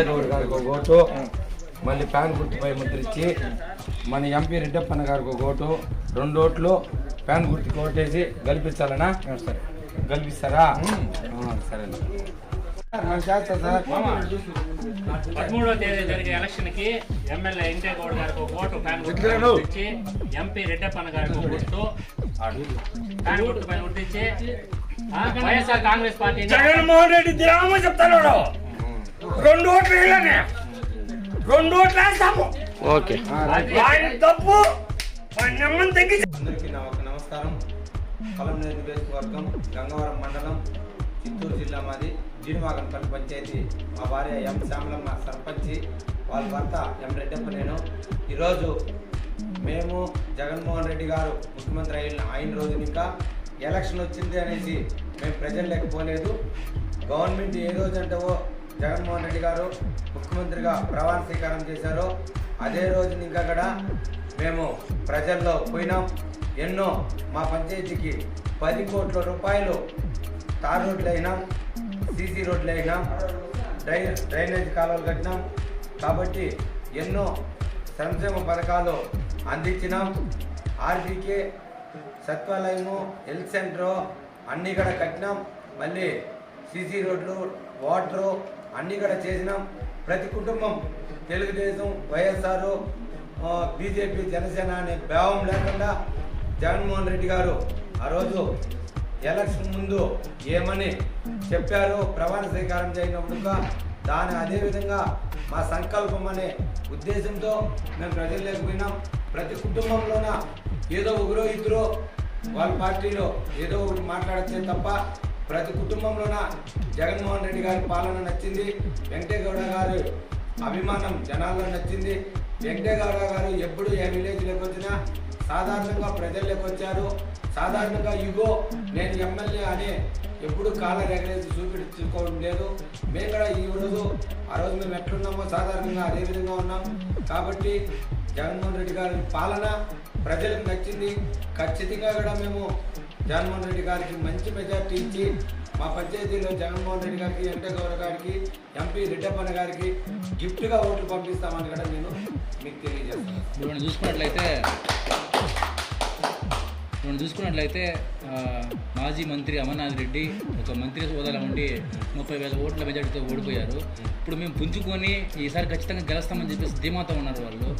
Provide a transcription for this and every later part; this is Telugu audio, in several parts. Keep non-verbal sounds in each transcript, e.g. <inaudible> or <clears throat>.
గౌడ్ గారికి ఒక ఓటు మళ్ళీ ఫ్యాన్ గుర్తుపై ముద్రించి మన ఎంపీ రెడ్డప్పన్న గారికి ఒక ఓటు రెండు ఓట్లు ఫ్యాన్ గుర్తుకి ఓటేసి గెలిపించాలనా? సరే గెలిపిస్తారా? సార్ పదమూడవ తేదీ జరిగే ఎలక్షన్కి ఎమ్మెల్యే వెంకయ్య గౌడ్ గారికి ఒక ఓటు ఫ్యాన్ గుర్తు. ఇచ్చి ఎంపీ రెడ్డప్పన్న గారికి ఒక గుర్తు ఫ్యాన్ గుర్తు పైన గుర్తించి ఆ, YSR Congress party Jaganmohan Reddy దిరామ చెప్తాను రెండు ఓట్లు వేయలేనే రెండు ఓట్లు వేస్తాము. ఓకే. ఆయన తప్పు. అందరికీ నా ఒక నమస్కారం. పొలంనేరు నియోజకవర్గం గంగవరం మండలం చిత్తూరు జిల్లా మాది. జీడివాగంపల్లి పంచాయతీ మా భార్య ఎం శ్యామలమ్మ సర్పంచి వాళ్ళ భర్త ఎం రెడ్డప్ప నేను. ఈరోజు మేము జగన్మోహన్ రెడ్డి గారు ముఖ్యమంత్రి అయిన అయిన రోజు ఇంకా ఎలక్షన్ వచ్చింది అనేసి మేము ప్రజలు లేకపోలేదు. గవర్నమెంట్ ఏ రోజు అంటావో జగన్మోహన్ రెడ్డి గారు ముఖ్యమంత్రిగా ప్రమాణ స్వీకారం చేశారో అదే రోజు ఇంకా కూడా మేము ప్రజల్లో పోయినాం. ఎన్నో మా పంచాయతీకి పది కోట్ల రూపాయలు తార్ రోడ్లు అయినాం సీసీ రోడ్లు అయినాం డ్రై డ్రైనేజ్ కాలువలు కట్టినాం కాబట్టి ఎన్నో సంక్షేమ పథకాలు అందించినాం. ఆర్బీకే సత్వాలయము హెల్త్ సెంటరు అన్నీ కూడా కట్టినాం. మళ్ళీ సీసీ రోడ్లు వాటరు అన్నీ కూడా చేసినాం. ప్రతి కుటుంబం తెలుగుదేశం వైఎస్ఆర్ బీజేపీ జనసేన అనే భావం లేకుండా జగన్మోహన్ రెడ్డి గారు ఆ రోజు ఎలక్షన్ ముందు ఏమని చెప్పారో ప్రమాణ స్వీకారం చేయనప్పుడుగా దాని అదేవిధంగా మా సంకల్పం అనే ఉద్దేశంతో మేము ప్రజలు లేకపోయినాం ప్రతి కుటుంబంలోన ఏదో ఒకరో ఇద్దరు వాళ్ళ పార్టీలో ఏదో ఒకటి మాట్లాడచ్చే తప్ప ప్రతి కుటుంబంలోన జగన్మోహన్ రెడ్డి గారి పాలన నచ్చింది. వెంకటేగౌడ గారు అభిమానం జనాల్లో నచ్చింది. వెంకటేగౌడ గారు ఎప్పుడు ఏ విలేజ్లోకి వచ్చినా సాధారణంగా ప్రజల్లోకి వచ్చారు. సాధారణంగా ఇగో నేను ఎమ్మెల్యే అని ఎప్పుడు కాలర్ ఎగరేసి చూపించుకోవడం లేదు. మేము కూడా ఈ రోజు ఆ రోజు మేము ఎట్లున్నామో సాధారణంగా అదే విధంగా ఉన్నాం. కాబట్టి జగన్మోహన్ రెడ్డి గారి పాలన ప్రజలకు నచ్చింది. ఖచ్చితంగా కూడా మేము జగన్మోహన్ రెడ్డి గారికి మంచి మెజార్టీ ఇచ్చి మా పంచాయతీలో జగన్మోహన్ రెడ్డి గారికి వెంకటగౌడ గారికి ఎంపీ రెడ్డప్పన్న గారికి గిఫ్ట్గా ఓట్లు పంపిస్తామని కూడా నేను మీకు తెలియజేస్తాను చూసుకున్నట్లయితే మనం చూసుకున్నట్లయితే మాజీ మంత్రి అమర్నాథ్ రెడ్డి ఒక మంత్రి హోదాలో ఉండి ముప్పై వేల ఓట్ల మెజార్టీతో ఓడిపోయారు. ఇప్పుడు మేము పుంజుకొని ఈసారి ఖచ్చితంగా గెలుస్తామని చెప్పేసి ధీమాతో ఉన్నారు వాళ్ళు.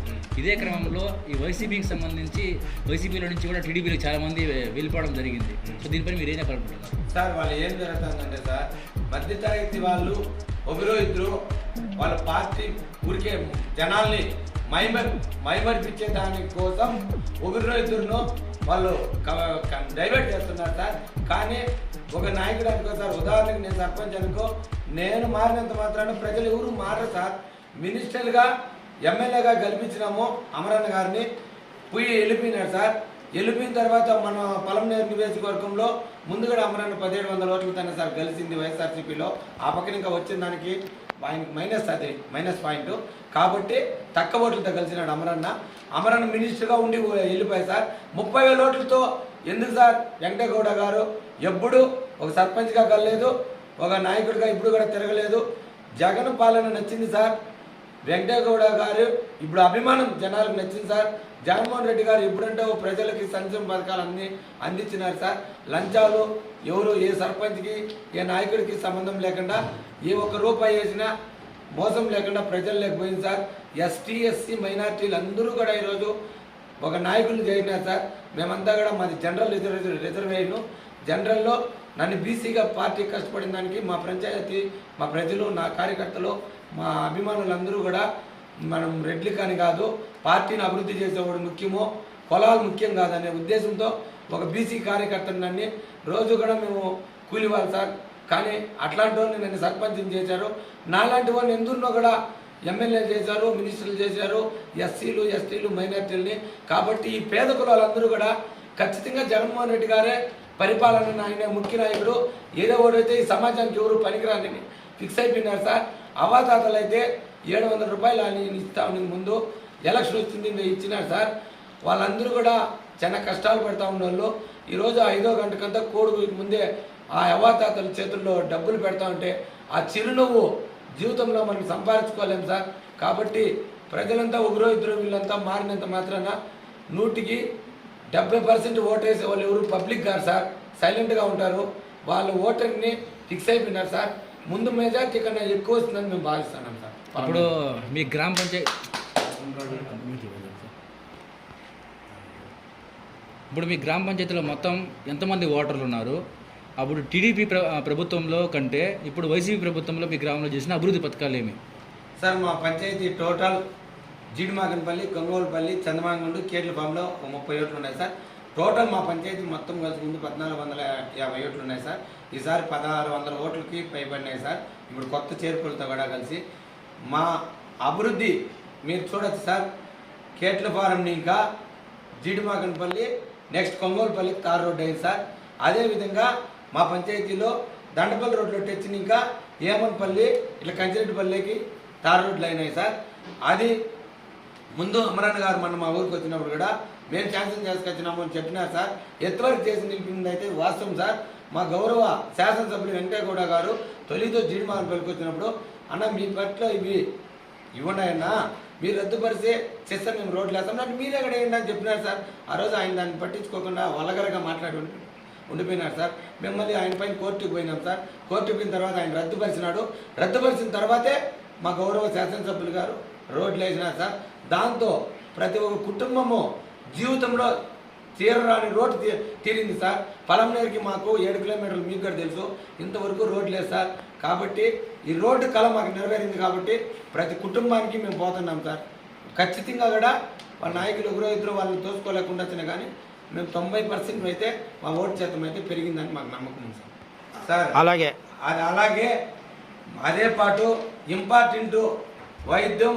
ఇదే క్రమంలో ఈ వైసీపీకి సంబంధించి వైసీపీలో నుంచి కూడా టీడీపీలో చాలామంది వెళ్ళిపోవడం జరిగింది. సో దీనిపై మీరు ఏం చెప్పాలనుకుంటున్నారు? సార్ వాళ్ళు ఏం జరుగుతుందంటే సార్ మధ్యతరగతి వాళ్ళు ఒకరో ఇద్దరు వాళ్ళ పార్టీ ఊరికే జనాల్ని మైమర్ మైమర్పించే దాని కోసం ఒకరినో ఇద్దరును వాళ్ళు డైవర్ట్ చేస్తున్నారు సార్. కానీ ఒక నాయకుడు అనుకో సార్ ఉదాహరణకు నేను సర్పంచ్ అనుకో నేను మారినంత మాత్రాన ప్రజలు ఎవరు మారరు సార్. మినిస్టర్గా ఎమ్మెల్యేగా గెలిపించినాము అమరన్న గారిని. పోయి వెళ్ళిపోయినాడు సార్. వెళ్ళిపోయిన తర్వాత మన పొలంనేరు నియోజకవర్గంలో ముందుగా కూడా అమరాన్ని పదిహేడు వందల ఓట్లు తన సార్ గెలిచింది వైఎస్ఆర్సీపీలో. ఆ పక్కన ఇంకా వచ్చిన దానికి మైనస్ అది మైనస్ పాయింట్. కాబట్టి తక్కువ ఓట్లతో కలిసినాడు అమరన్న. అమరన్న మినిస్టర్గా ఉండి వెళ్ళిపోయాయి సార్. ముప్పై వేల ఓట్లతో ఎందుకు సార్ వెంకటగౌడ గారు? ఎప్పుడు ఒక సర్పంచ్గా కలలేదు ఒక నాయకుడిగా ఇప్పుడు కూడా తిరగలేదు. జగన్ పాలన నచ్చింది సార్. వెంకటగౌడ గారు ఇప్పుడు అభిమానం జనాలకు నచ్చింది సార్. జగన్మోహన్ రెడ్డి గారు ఎప్పుడంటే ఓ ప్రజలకి సంక్షేమ పథకాలు అన్ని అందించినారు సార్. లంచాలు ఎవరు ఏ సర్పంచ్కి ఏ నాయకుడికి సంబంధం లేకుండా ఏ ఒక్క రూపాయి వేసినా మోసం లేకుండా ప్రజలు లేకపోయింది సార్. ఎస్టీ ఎస్సీ మైనార్టీలు అందరూ కూడా ఈరోజు ఒక నాయకులు చేరినా సార్. మేమంతా కూడా మాది జనరల్ రిజర్వ్ రిజర్వేషన్. జనరల్లో నన్ను బీసీగా పార్టీ కష్టపడిన దానికి మా పంచాయతీ మా ప్రజలు నా కార్యకర్తలు మా అభిమానులందరూ కూడా మనం రెడ్లు కానీ కాదు పార్టీని అభివృద్ధి చేసేవాడు ముఖ్యమో. పొలాలు ముఖ్యం కాదనే ఉద్దేశంతో ఒక బీసీ కార్యకర్తను నన్ను రోజు కూడా మేము కూలివాలి సార్. కానీ అట్లాంటి వాళ్ళని నన్ను సర్పంచం చేశారు. నాలాంటి వాళ్ళని ఎందున్నో కూడా ఎమ్మెల్యే చేశారు మినిస్టర్లు చేశారు ఎస్సీలు ఎస్టీలు మైనార్టీలని. కాబట్టి ఈ పేద కులాలందరూ కూడా ఖచ్చితంగా జగన్మోహన్ రెడ్డి గారే పరిపాలన ఆయన ముఖ్య నాయకుడు. ఏదో ఒకడైతే ఈ సమాజానికి ఎవరు పనికిరాని ఫిక్స్ అయిపోయినారు సార్. అవాతాతలు అయితే ఏడు వందల రూపాయలు ఆయన ఇస్తామని ముందు ఎలక్షన్ వచ్చింది ఇచ్చినారు సార్. వాళ్ళందరూ కూడా చాలా కష్టాలు పడతా ఉన్న వాళ్ళు ఈరోజు ఐదో గంటకంతా కోడి ముందే ఆ యవాతాతల చేతుల్లో డబ్బులు పెడతా ఉంటే ఆ చిరునవ్వు జీవితంలో మనం సంపాదించుకోలేం సార్. కాబట్టి ప్రజలంతా ఒకరో ఇద్దరు వీళ్ళంతా మారినంత మాత్రాన నూటికి డెబ్బై పర్సెంట్ ఓటేసే వాళ్ళు ఎవరు? పబ్లిక్ గారు సార్. సైలెంట్గా ఉంటారు. వాళ్ళు ఓటర్ని ఫిక్స్ అయిపోయినారు సార్. ముందు మెజార్టీ కన్నా ఎక్కువ వస్తుందని మేము భావిస్తున్నాం సార్. అప్పుడు మీ గ్రామ పంచాయతీ ఇప్పుడు మీ గ్రామ పంచాయతీలో మొత్తం ఎంతమంది ఓటర్లు ఉన్నారు? అప్పుడు టీడీపీ ప్రభుత్వంలో కంటే ఇప్పుడు వైసీపీ ప్రభుత్వంలో మీ గ్రామంలో చేసిన అభివృద్ధి పథకాలు ఏమి? సార్ మా పంచాయతీ టోటల్ జీడిమాగన్పల్లి గంగోలపల్లి చందమాగండు కేట్ల ఫామ్లో ఒక ముప్పై ఓట్లు ఉన్నాయి సార్. టోటల్ మా పంచాయతీ మొత్తం కలిసి ముందు పద్నాలుగు వందల యాభై ఓట్లు ఉన్నాయి సార్. ఈసారి పదహారు వందల ఓట్లకి పైబడినాయి సార్. ఇప్పుడు కొత్త చేర్పులతో కూడా కలిసి మా అభివృద్ధి మీరు చూడొచ్చు సార్. కేట్ల ఫారం ఇంకా Jeedimaganpalli next Kongolupalli tar road అయింది సార్. అదేవిధంగా మా పంచాయతీలో దండపల్లి రోడ్లో తెచ్చిన ఇంకా ఏమన్పల్లి ఇట్లా కంచిరెడ్డిపల్లికి తార్ రోడ్లు అయినాయి సార్. అది ముందు అమరన్న గారు మన మా ఊరికి వచ్చినప్పుడు కూడా మేము శాంక్షన్ చేసుకొచ్చినాము అని చెప్పినారు సార్. ఎంతవరకు చేసి నిలిపింది అయితే వాస్తవం సార్. మా గౌరవ శాసనసభ్యులు వెంకయ్యగౌడ గారు తొలితో జీడిమాగన్ పలికొచ్చినప్పుడు వచ్చినప్పుడు అన్న మీ పట్ల ఇవి ఇవ్వండి ఆయన మీరు రద్దుపరిస్తే చేస్తాం మేము రోడ్లు వేస్తాం. అంటే మీరు ఎక్కడ ఏంటని అని చెప్పినారు సార్. ఆ రోజు ఆయన దాన్ని పట్టించుకోకుండా వలగరగా మాట్లాడి ఉండిపోయినారు సార్. మిమ్మల్ని ఆయన పైన కోర్టుకు పోయినాం సార్. కోర్టుకు పోయిన తర్వాత ఆయన రద్దుపరిచినాడు. రద్దుపరిచిన తర్వాతే మా గౌరవ శాసనసభ్యులు గారు రోడ్లు వేసినారు సార్. దాంతో ప్రతి ఒక్క కుటుంబము జీవితంలో తీరరాని రోడ్డు తీ తీరింది సార్. పలంనేరుకి మాకు ఏడు కిలోమీటర్లు మీకు కూడా తెలుసు. ఇంతవరకు రోడ్డు లేదు సార్. కాబట్టి ఈ రోడ్డు కళ మాకు నెరవేరింది కాబట్టి ప్రతి కుటుంబానికి మేము పోతున్నాం సార్. ఖచ్చితంగా కూడా వాళ్ళ నాయకులు ఒకరో ఇద్దరు వాళ్ళని తోసుకోలేకుండా వచ్చినా కానీ మేము తొంభై పర్సెంట్ అయితే మా ఓటు శాతం అయితే పెరిగిందని మాకు నమ్మకం ఉంది సార్. సార్ అలాగే. అది అలాగే అదే పాటు ఇంపార్టెంట్ వైద్యం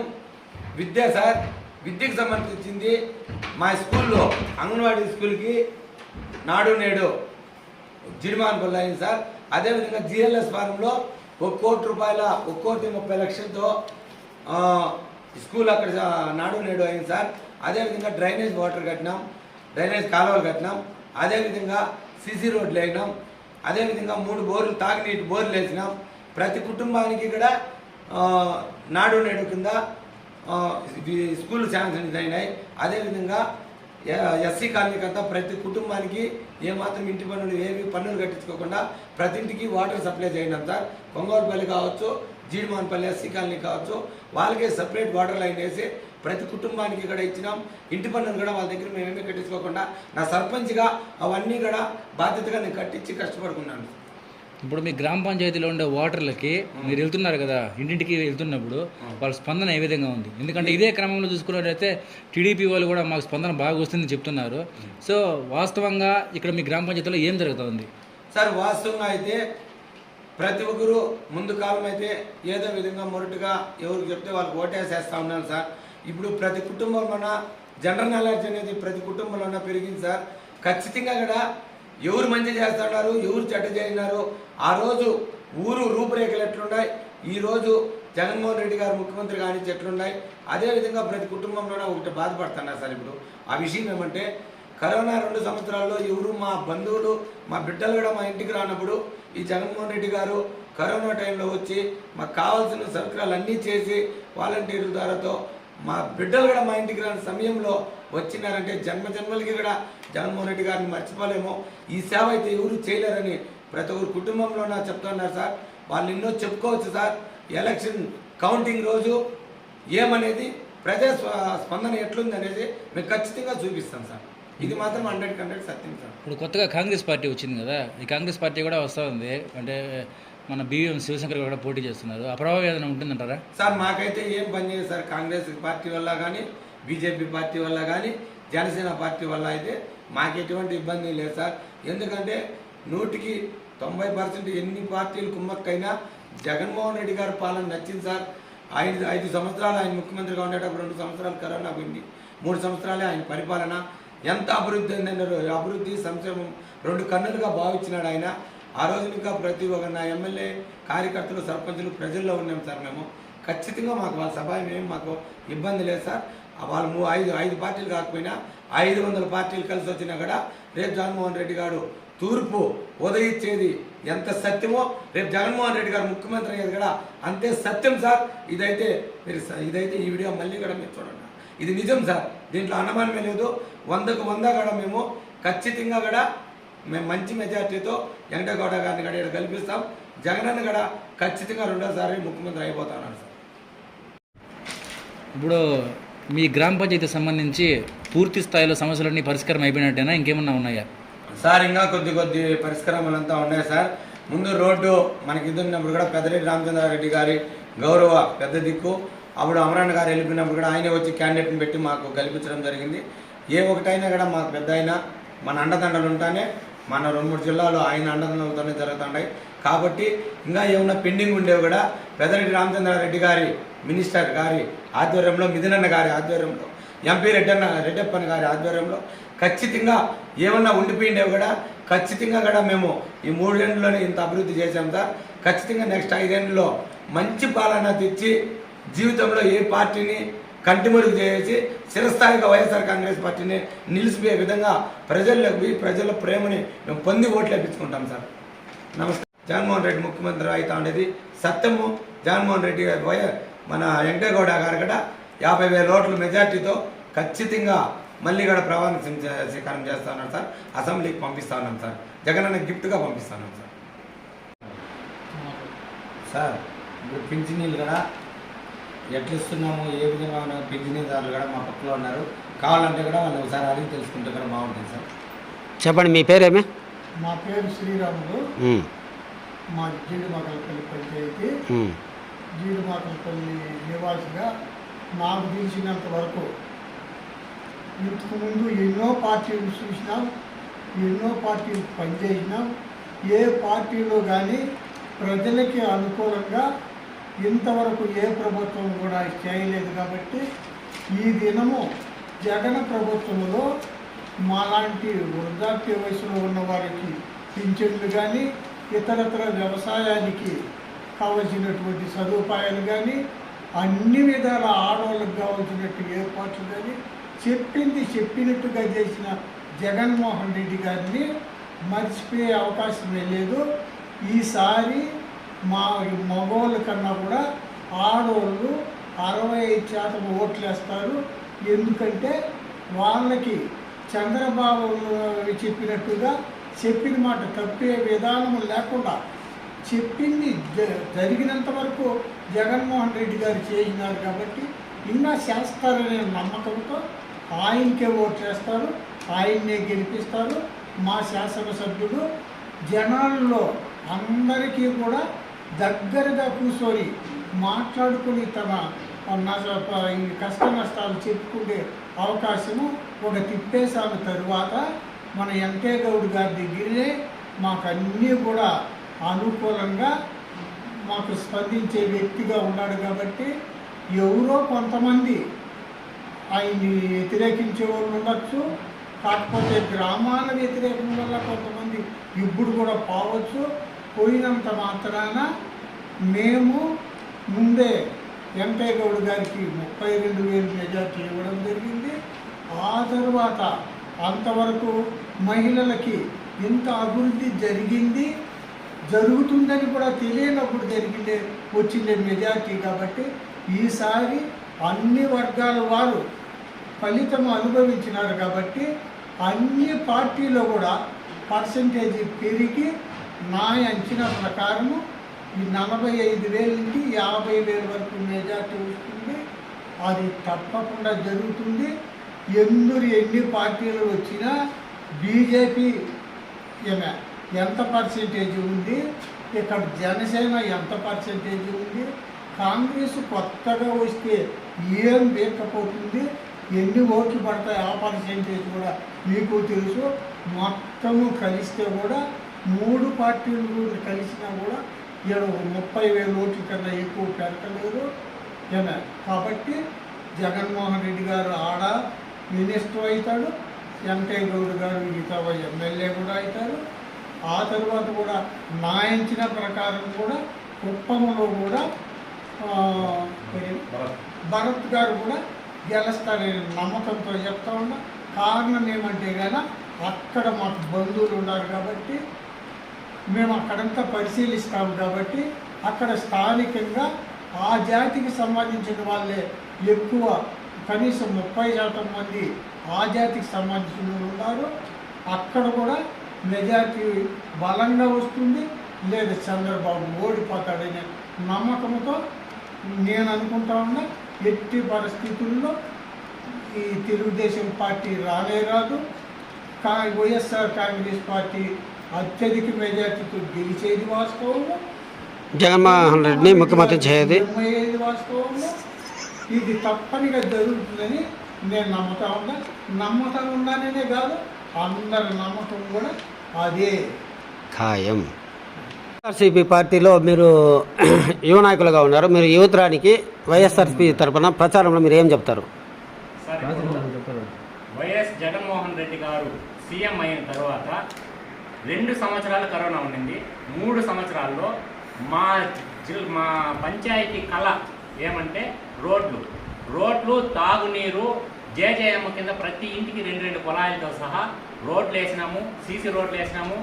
విద్య సార్. విద్యకు సంబంధించింది మా స్కూల్లో అంగన్వాడీ స్కూల్కి నాడు నేడు జిడిమాన్ అయింది సార్. అదేవిధంగా జిఎల్ఎస్ ఫారంలో ఒక కోటి రూపాయల ఒక కోటి ముప్పై లక్షలతో స్కూల్ అక్కడ నాడు నేడు అయింది సార్. అదేవిధంగా డ్రైనేజ్ వాటర్ కట్టినాం డ్రైనేజ్ కాలువలు కట్టినాం అదేవిధంగా సిసి రోడ్లు వేసినాం అదేవిధంగా మూడు బోర్లు తాగునీటి బోర్లు వేసినాం. ప్రతి కుటుంబానికి కూడా నాడు నేడు కింద స్కూల్ శాంక్షన్ అయినాయి అదేవిధంగా ఎస్సీ కాలనీకి ప్రతి కుటుంబానికి ఏమాత్రం ఇంటి పన్నులు ఏవి పన్నులు కట్టించుకోకుండా ప్రతి ఇంటికి వాటర్ సప్లై చేయడం సార్ కొంగోలుపల్లి కావచ్చు జీడిమాన్పల్లి ఎస్సీ కాలనీ కావచ్చు వాళ్ళకే సపరేట్ వాటర్ లైన్ వేసి ప్రతి కుటుంబానికి ఇక్కడ ఇచ్చినాం. ఇంటి పన్నులు కూడా వాళ్ళ దగ్గర మేమేమీ కట్టించుకోకుండా నా సర్పంచ్గా అవన్నీ కూడా బాధ్యతగా నేను కట్టించి కష్టపడుకున్నాను. ఇప్పుడు మీ గ్రామ పంచాయతీలో ఉండే ఓటర్లకి మీరు వెళ్తున్నారు కదా ఇంటింటికి వెళ్తున్నప్పుడు వాళ్ళ స్పందన ఏ విధంగా ఉంది? ఎందుకంటే ఇదే క్రమంలో చూసుకున్నట్లయితే టీడీపీ వాళ్ళు కూడా మాకు స్పందన బాగా వస్తుందని చెప్తున్నారు. సో వాస్తవంగా ఇక్కడ మీ గ్రామ పంచాయతీలో ఏం జరుగుతుంది? సార్ వాస్తవంగా అయితే ప్రతి ఒక్కరు ముందు కాలం అయితే ఏదో విధంగా మొరటుగా ఎవరికి చెప్తే వాళ్ళకి ఓటేసేస్తా ఉన్నారు సార్. ఇప్పుడు ప్రతి కుటుంబంలోన జనరల్ నాలెడ్జ్ అనేది ప్రతి కుటుంబంలోన పెరిగింది సార్. ఖచ్చితంగా కూడా ఎవరు మంచి చేస్తున్నారు ఎవరు చెడ్డ చేసినారు ఆ రోజు ఊరు రూపురేఖలు ఎట్లున్నాయి? ఈ రోజు జగన్మోహన్ రెడ్డి గారు ముఖ్యమంత్రి కానీ ఎట్లున్నాయి అదేవిధంగా ప్రతి కుటుంబంలోనే ఒకటి బాధపడుతున్నారు సార్ ఇప్పుడు. ఆ విషయం ఏమంటే కరోనా రెండు సంవత్సరాల్లో ఎవరు మా బంధువులు మా బిడ్డలు కూడా మా ఇంటికి రానప్పుడు ఈ జగన్మోహన్ రెడ్డి గారు కరోనా టైంలో వచ్చి మాకు కావాల్సిన సరుకులు అన్నీ చేసి వాలంటీర్ల ద్వారాతో మా బిడ్డలు కూడా మా ఇంటికి రాని సమయంలో వచ్చినారంటే జన్మ జన్మలకి కూడా జగన్మోహన్ రెడ్డి గారిని మర్చిపోలేము. ఈ సేవ అయితే ఎవరు చేయలేరని ప్రతి ఒక్కరు కుటుంబంలో చెప్తున్నారు సార్. వాళ్ళు ఎన్నో చెప్పుకోవచ్చు సార్. ఎలక్షన్ కౌంటింగ్ రోజు ఏమనేది ప్రజా స్పందన ఎట్లుంది అనేది మేము ఖచ్చితంగా చూపిస్తాం సార్. ఇది మాత్రం హండ్రెడ్ హండ్రెడ్ సత్యం సార్. ఇప్పుడు కొత్తగా కాంగ్రెస్ పార్టీ వచ్చింది కదా ఈ కాంగ్రెస్ పార్టీ కూడా వస్తూ ఉంది. అంటే మన బియ్యం శివశంకర్ కూడా పోటీ చేస్తున్నారు. ఆ ప్రభావం ఏదైనా ఉంటుందంటారా? సార్ మాకైతే ఏం పని చేయదు సార్. కాంగ్రెస్ పార్టీ వల్ల కానీ బీజేపీ పార్టీ వల్ల కానీ జనసేన పార్టీ వల్ల అయితే మాకు ఎటువంటి ఇబ్బంది లేదు సార్. ఎందుకంటే నూటికి తొంభై పర్సెంట్ ఎన్ని పార్టీలు కుమ్మక్కైనా జగన్మోహన్ రెడ్డి గారి పాలన నచ్చింది సార్. ఐదు ఐదు సంవత్సరాలు ఆయన ముఖ్యమంత్రిగా ఉండేటప్పుడు రెండు సంవత్సరాలు కరోనా పోయింది. మూడు సంవత్సరాలే ఆయన పరిపాలన. ఎంత అభివృద్ధి అయిందన్నారు అభివృద్ధి సంక్షేమం రెండు కన్నులుగా భావించినాడు ఆయన. ఆ రోజు ఇంకా ప్రతి ఒక్క నా ఎమ్మెల్యే కార్యకర్తలు సర్పంచులు ప్రజల్లో ఉన్నాం సార్ మేము. ఖచ్చితంగా మాకు వాళ్ళ సభ ఏం మాకు ఇబ్బంది లేదు సార్. వాళ్ళు మూ- ఐదు ఐదు పార్టీలు కాకపోయినా ఐదు వందల పార్టీలు కలిసి వచ్చినా కూడా రేపు జగన్మోహన్ రెడ్డి గారు తూర్పు ఉదయించేది ఎంత సత్యమో రేపు జగన్మోహన్ రెడ్డి గారు ముఖ్యమంత్రి అయ్యేది కూడా అంతే సత్యం సార్. ఇదైతే మీరు ఇదైతే ఈ వీడియో మళ్ళీ కూడా మీరు చూడండి. ఇది నిజం సార్. దీంట్లో అనుమానమే లేదు. వందకు వంద కూడా మేము ఖచ్చితంగా కూడా మేము మంచి మెజార్టీతో వెంకటగౌడ గారిని కూడా ఇక్కడ కల్పిస్తాం జగనన్న కూడా ఖచ్చితంగా రెండోసారి ముఖ్యమంత్రి అయిపోతాను సార్. ఇప్పుడు మీ గ్రామ పంచాయతీ సంబంధించి పూర్తి స్థాయిలో సమస్యలన్నీ పరిష్కారం అయిపోయినట్టేనా? ఇంకేమన్నా ఉన్నాయా? సార్ ఇంకా కొద్ది కొద్ది పరిష్కారములు అంతా ఉన్నాయి సార్. ముందు రోడ్డు మనకి ఇది ఉన్నప్పుడు కూడా పెద్దరెడ్డి రామచంద్రారెడ్డి గారి గౌరవ పెద్ద దిక్కు. అప్పుడు అమరాన్ గారు వెళ్ళిపోయినప్పుడు కూడా ఆయనే వచ్చి క్యాండిడేట్ని పెట్టి మాకు కల్పించడం జరిగింది. ఏ ఒకటైనా కూడా మాకు పెద్ద అయినా మన అండదండలు ఉంటానే మన రెండు మూడు జిల్లాలో ఆయన అండదండలతోనే జరుగుతుంటాయి కాబట్టి ఇంకా ఏమన్నా పెండింగ్ ఉండేవి కూడా పెదరెడ్డి రామచంద్రారెడ్డి గారి మినిస్టర్ గారి ఆధ్వర్యంలో మిథునన్న గారి ఆధ్వర్యంలో ఎంపీ రెడ్డన్న రెడ్డప్పన్ గారి ఆధ్వర్యంలో ఖచ్చితంగా ఏమన్నా ఉండిపోయిండేవి కూడా ఖచ్చితంగా కూడా మేము ఈ మూడేళ్ళలోనే ఇంత అభివృద్ధి చేశాం సార్. ఖచ్చితంగా నెక్స్ట్ ఐదేళ్ళలో మంచి పాలన తెచ్చి జీవితంలో ఏ పార్టీని కంటిమరుగు చేసి చిరస్థాయిగా వైఎస్ఆర్ కాంగ్రెస్ పార్టీని నిలిచిపోయే విధంగా ప్రజల్లోకి పోయి ప్రజల ప్రేమని మేము పొంది ఓట్లు వేపించుకుంటాం సార్. నమస్కారం. జగన్మోహన్ రెడ్డి ముఖ్యమంత్రి అవుతా ఉండేది. సత్యము జగన్మోహన్ రెడ్డి గారి పోయే మన వెంకటగౌడ గారు కూడా యాభై వేల ఓట్ల మెజార్టీతో ఖచ్చితంగా మళ్ళీ కూడా స్వీ- స్వీకారం చేస్తా ఉన్నాం సార్. అసెంబ్లీకి పంపిస్తా ఉన్నాం సార్. జగన్ అన్న గిఫ్ట్గా పంపిస్తా ఉన్నాం సార్. సార్ ఇప్పుడు పింఛనీళ్ళు కూడా ఎట్లా ఇస్తున్నాము ఏ విధంగా ఉన్న పింఛనీదారులు కూడా మా పక్కలో ఉన్నారు. కావాలంటే కూడా వాళ్ళు ఒకసారి అడిగి తెలుసుకుంటే కూడా బాగుంటుంది సార్. చెప్పండి మీ పేరేమి? మా పేరు శ్రీరాములు. మా జీడిమాకలపల్లి పంచాయతీ జీడిమాకలపల్లి నివాసిగా నాకు తెలిసినంత వరకు ఇంతకుముందు ఎన్నో పార్టీలు చూసినాం ఎన్నో పార్టీలు పనిచేసినాం. ఏ పార్టీలో కానీ ప్రజలకి అనుకూలంగా ఇంతవరకు ఏ ప్రభుత్వం కూడా చేయలేదు కాబట్టి ఈ దినము జగన్ ప్రభుత్వంలో మాలాంటి వృద్ధాప్య వయసులో ఉన్న వారికి పింఛన్లు కానీ ఇతరతర వ్యవసాయానికి కావలసినటువంటి సదుపాయాలు కానీ అన్ని విధాల ఆడవాళ్ళకి కావాల్సినట్టు ఏర్పాట్లు కానీ చెప్పింది చెప్పినట్టుగా చేసిన జగన్మోహన్ రెడ్డి గారిని మర్చిపోయే అవకాశమే లేదు. ఈసారి మా మగవాళ్ళ కన్నా కూడా ఆడవాళ్ళు అరవై ఐదు శాతం ఓట్లు వేస్తారు ఎందుకంటే వాళ్ళకి చంద్రబాబు చెప్పినట్టుగా చెప్పిన మాట తప్పే విధానం లేకుండా చెప్పింది జ- జరిగినంత వరకు జగన్మోహన్ రెడ్డి గారు చేసినారు కాబట్టి ఇంకా చేస్తారనే నమ్మకంతో ఆయనకే ఓటు చేస్తారు ఆయన్నే గెలిపిస్తారు. మా శాసనసభ్యుడు జనాల్లో అందరికీ కూడా దగ్గరగా కూర్చొని మాట్లాడుకుని తన నష్ట- కష్ట నష్టాలు చెప్పుకునే అవకాశము ఒక తిప్పేశాను తరువాత మన ఎంకే గౌడ్ గారి దగ్గరే మాకు అన్నీ కూడా అనుకూలంగా మాకు స్పందించే వ్యక్తిగా ఉన్నాడు కాబట్టి ఎవరో కొంతమంది ఆయన్ని వ్యతిరేకించే వాళ్ళు ఉండొచ్చు. కాకపోతే గ్రామాల వ్యతిరేకం వల్ల కొంతమంది ఇప్పుడు కూడా పోవచ్చు. పోయినంత మాత్రాన మేము ముందే ఎంకే గౌడ్ గారికి ముప్పై రెండు వేలు మెజార్టీ ఇవ్వడం జరిగింది. ఆ తర్వాత అంతవరకు మహిళలకి ఇంత అభివృద్ధి జరిగింది జరుగుతుందని కూడా తెలియనప్పుడు జరిగిందే వచ్చిండే మెజార్టీ కాబట్టి ఈసారి అన్ని వర్గాల వారు ఫలితం అనుభవించినారు కాబట్టి అన్ని పార్టీలో కూడా పర్సంటేజ్ పెరిగి నా అంచనా ప్రకారము ఈ నలభై ఐదు వేల నుంచి యాభై వేల వరకు మెజార్టీ వస్తుంది. అది తప్పకుండా జరుగుతుంది. ఎందురు ఎన్ని పార్టీలు వచ్చినా బీజేపీ ఏమే ఎంత పర్సెంటేజ్ ఉంది? ఇక్కడ జనసేన ఎంత పర్సెంటేజ్ ఉంది? కాంగ్రెస్ కొత్తగా వస్తే ఏం వేయకపోతుంది ఎన్ని ఓట్లు పడతాయి? ఆ పర్సెంటేజ్ కూడా మీకు తెలుసు. మొత్తము కలిస్తే కూడా మూడు పార్టీలు కూడా కలిసినా కూడా ఇక్కడ ముప్పై వేల ఓట్ల కన్నా ఎక్కువ పెరగలేదు ఏమే కాబట్టి జగన్మోహన్ రెడ్డి గారు ఆడ మినిస్టర్ అవుతాడు వెంకయ్య గౌడ్ గారు మిగతా ఎమ్మెల్యే కూడా అవుతారు. ఆ తర్వాత కూడా నాయించిన ప్రకారం కూడా కుప్పంలో కూడా భరత్ గారు కూడా గెలుస్తారని నమ్మకంతో చెప్తా ఉన్నా. కారణం ఏమంటే కానీ అక్కడ మాకు బంధువులు ఉన్నారు కాబట్టి మేము అక్కడంతా పరిశీలిస్తాము కాబట్టి అక్కడ స్థానికంగా ఆ జాతికి సంబంధించిన వాళ్ళే ఎక్కువ కనీసం ముప్పై శాతం మంది ఆ జాతికి సంబంధించిన ఉన్నారు. అక్కడ కూడా మెజార్టీ బలంగా వస్తుంది. లేదా చంద్రబాబు ఓడిపోతాడనే నమ్మకంతో నేను అనుకుంటా ఉన్నా ఎట్టి పరిస్థితుల్లో ఈ తెలుగుదేశం పార్టీ రానే రాదు. కా వైఎస్ఆర్ కాంగ్రెస్ పార్టీ అత్యధిక మెజార్టీతో గెలిచేది వాస్తవము. జగన్మోహన్ రెడ్డిని ముఖ్యమంత్రి చేయది వాస్తవము. ఇది తప్పనిగా జరుగుతుందని నేను నమ్ముతా ఉన్నా. నమ్మతా ఉన్నాననే కాదు అందరి నమ్మకం కూడా అదే. ఖాయం. వైఎస్ఆర్సీపీ పార్టీలో మీరు <clears throat> యువ నాయకులుగా ఉన్నారు. మీరు యువతరానికి వైఎస్ఆర్సీపీ తరపున ప్రచారంలో మీరు ఏం చెప్తారు? వైఎస్ జగన్మోహన్ రెడ్డి గారు సీఎం అయిన తర్వాత రెండు సంవత్సరాలు కరోనా ఉండింది. మూడు సంవత్సరాల్లో మా జిల్ మా పంచాయతీ కళ ఏమంటే రోడ్లు. రోడ్లు తాగునీరు జేజేఎం కింద ప్రతి ఇంటికి రెండు రెండు పొలాలతో సహా రోడ్లు వేసినాము సీసీ రోడ్లు వేసినాము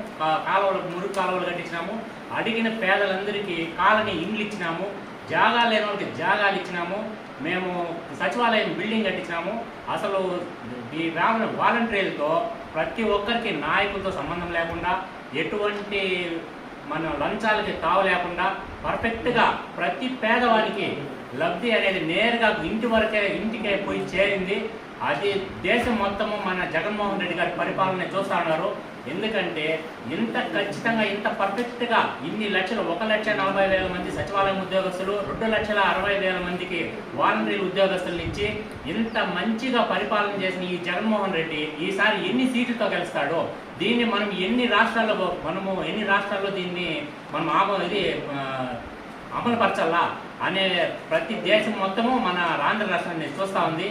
కాలువలు మురుగు కాలువలు కట్టించినాము అడిగిన పేదలందరికీ కాలనీ ఇండ్లు ఇచ్చినాము జాగాలు లేని వాళ్ళకి జాగాలు ఇచ్చినాము మేము సచివాలయం బిల్డింగ్ కట్టించినాము. అసలు ఈ గ్రామ వాలంటీర్లతో ప్రతి ఒక్కరికి నాయకులతో సంబంధం లేకుండా ఎటువంటి మన లంచాలకి తావు లేకుండా పర్ఫెక్ట్గా ప్రతి పేదవానికి లబ్ధి అనేది నేరుగా ఇంటి వరకే ఇంటికే పోయి చేరింది. అది దేశం మొత్తము మన జగన్మోహన్ రెడ్డి గారి పరిపాలన చూస్తా ఉన్నారు. ఎందుకంటే ఇంత ఖచ్చితంగా ఇంత పర్ఫెక్ట్గా ఇన్ని లక్షలు ఒక లక్ష నలభై వేల మంది సచివాలయం ఉద్యోగస్తులు రెండు లక్షల అరవై వేల మందికి వాలంటరీ ఉద్యోగస్తులను ఇచ్చి ఇంత మంచిగా పరిపాలన చేసిన ఈ జగన్మోహన్ రెడ్డి ఈసారి ఎన్ని సీట్లతో గెలుస్తాడో దీన్ని మనం ఎన్ని రాష్ట్రాల్లో మనము ఎన్ని రాష్ట్రాల్లో దీన్ని మనం ఆమ ఇది అమలుపరచాలా? అనే ప్రతి దేశం మొత్తము మన ఆంధ్ర రాష్ట్రాన్ని చూస్తూ ఉంది.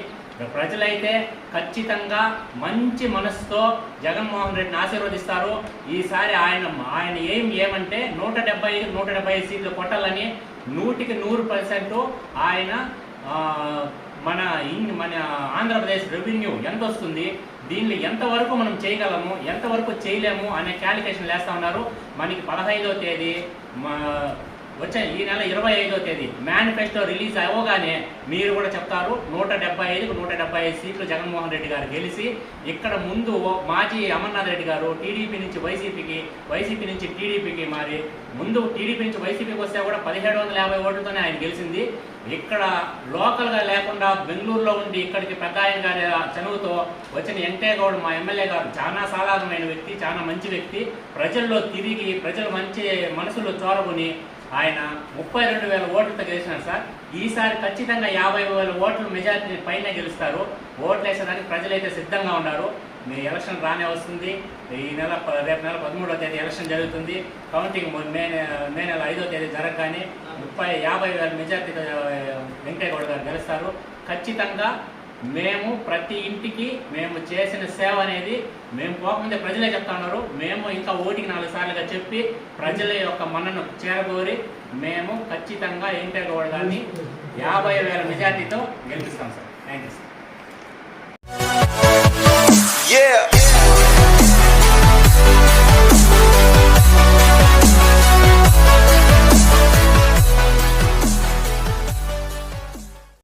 ప్రజలైతే ఖచ్చితంగా మంచి మనసుతో జగన్మోహన్ రెడ్డిని ఆశీర్వదిస్తారు. ఈసారి ఆయన ఆయన ఏం ఏమంటే నూట డెబ్బై నూట డెబ్బై సీట్లు కొట్టాలని నూటికి నూరు పర్సెంట్ ఆయన మన ఇన్ మన ఆంధ్రప్రదేశ్ రెవెన్యూ ఎంత వస్తుంది దీన్ని ఎంతవరకు మనం చేయగలము ఎంతవరకు చేయలేము అనే క్యాలిక్యులేషన్ వేస్తూ ఉన్నారు. మనకి పదహైదో తేదీ మా వచ్చే ఈ నెల ఇరవై ఐదో తేదీ మేనిఫెస్టో రిలీజ్ అవ్వగానే మీరు కూడా చెప్తారు నూట డెబ్బై ఐదుకు నూట డెబ్బై ఐదు సీట్లు జగన్మోహన్ రెడ్డి గారు గెలిచి ఇక్కడ ముందు ఓ మాజీ అమర్నాథ్ రెడ్డి గారు టీడీపీ నుంచి వైసీపీకి వైసీపీ నుంచి టీడీపీకి మారి ముందు టీడీపీ నుంచి వైసీపీకి వస్తే కూడా పదిహేడు వందల యాభై ఓట్లతోనే ఆయన గెలిచింది. ఇక్కడ లోకల్గా లేకుండా బెంగళూరులో ఉండి ఇక్కడికి పెద్ద ఆయన గారి చనువుతో వచ్చిన గౌడ్ మా ఎమ్మెల్యే గారు చాలా సాధారణమైన వ్యక్తి చాలా మంచి వ్యక్తి. ప్రజల్లో తిరిగి ప్రజలు మంచి మనసులో చోరబుని ఆయన ముప్పై రెండు వేల ఓట్లతో గెలిచినారు సార్. ఈసారి ఖచ్చితంగా యాభై వేల ఓట్లు మెజార్టీ పైన గెలుస్తారు. ఓట్లు వేసేదానికి ప్రజలైతే సిద్ధంగా ఉన్నారు. మీ ఎలక్షన్ రానే వస్తుంది. ఈ నెల రేపు నెల పదమూడవ తేదీ ఎలక్షన్ జరుగుతుంది. కౌంటింగ్ మే మే నెల ఐదో తేదీ జరగగానే ముప్పై యాభై వేల మెజార్టీతో వెంకయ్య గౌడ్ గారు గెలుస్తారు. ఖచ్చితంగా మేము ప్రతి ఇంటికి మేము చేసిన సేవ అనేది మేము పోకముందే ప్రజలే చెప్తా ఉన్నారు. మేము ఇంకా ఓటికి నాలుగు సార్లుగా చెప్పి ప్రజల యొక్క మనను చేరగోరి మేము ఖచ్చితంగా వెంకయ్య గౌడ్ గారిని యాభై వేల మెజార్టీతో గెలిపిస్తాం సార్. Thank you sir